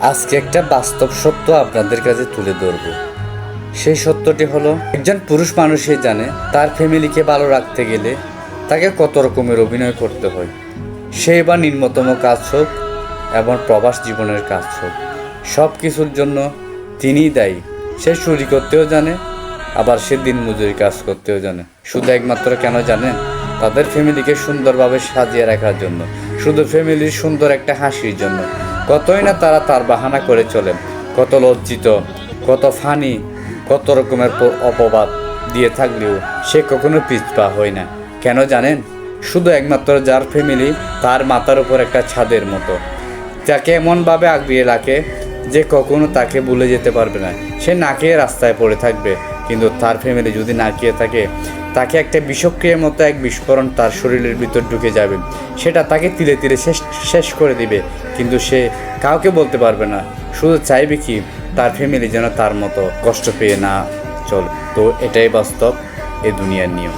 আজকে একটা বাস্তব সত্য আপনাদের কাছে তুলে ধরব। সেই সত্যটি হলো, একজন পুরুষ মানুষই জানে, তার ফ্যামিলিকে ভালো রাখতে গেলে তাকে কত রকমের অভিনয় করতে হয়। সে বা নিম্নতম কাজ হোক এবং প্রবাস জীবনের কাজ হোক। সব কিছুর জন্য তিনিই দায়ী। সে চুরি করতেও জানে, আবার সে দিন মজুরি কাজ করতেও জানে। শুধু একমাত্র কেন জানেন? তাদের ফ্যামিলিকে সুন্দরভাবে সাজিয়ে রাখার জন্য। শুধু ফ্যামিলির সুন্দর একটা হাসির জন্য। কতই না তারা তার বাহানা করে চলেন, কত লজ্জিত, কত ফানি, কত রকমের অপবাদ দিয়ে থাকলেও সে কখনো পিছপা হয় না। কেন জানেন? শুধু একমাত্র যার ফ্যামিলি তার মাথার উপর একটা ছাদের মতো। যাকে এমনভাবে আগড়িয়ে রাখে যে কখনো তাকে ভুলে যেতে পারবে না। সে না রাস্তায় পড়ে থাকবে। কিন্তু তার ফ্যামিলি যদি না থাকে, তাকে একটা বিষক্রিয়ার মতো এক বিস্ফোরণ তার শরীরের ভিতর ঢুকে যাবে। সেটা তাকে তিলে তিলে শেষ শেষ করে দিবে। কিন্তু সে কাউকে বলতে পারবে না। শুধু চাইবে কি তার ফ্যামিলি যেন তার মতো কষ্ট পেয়ে না চল। তো এটাই বাস্তব, এ দুনিয়ার নিয়ম।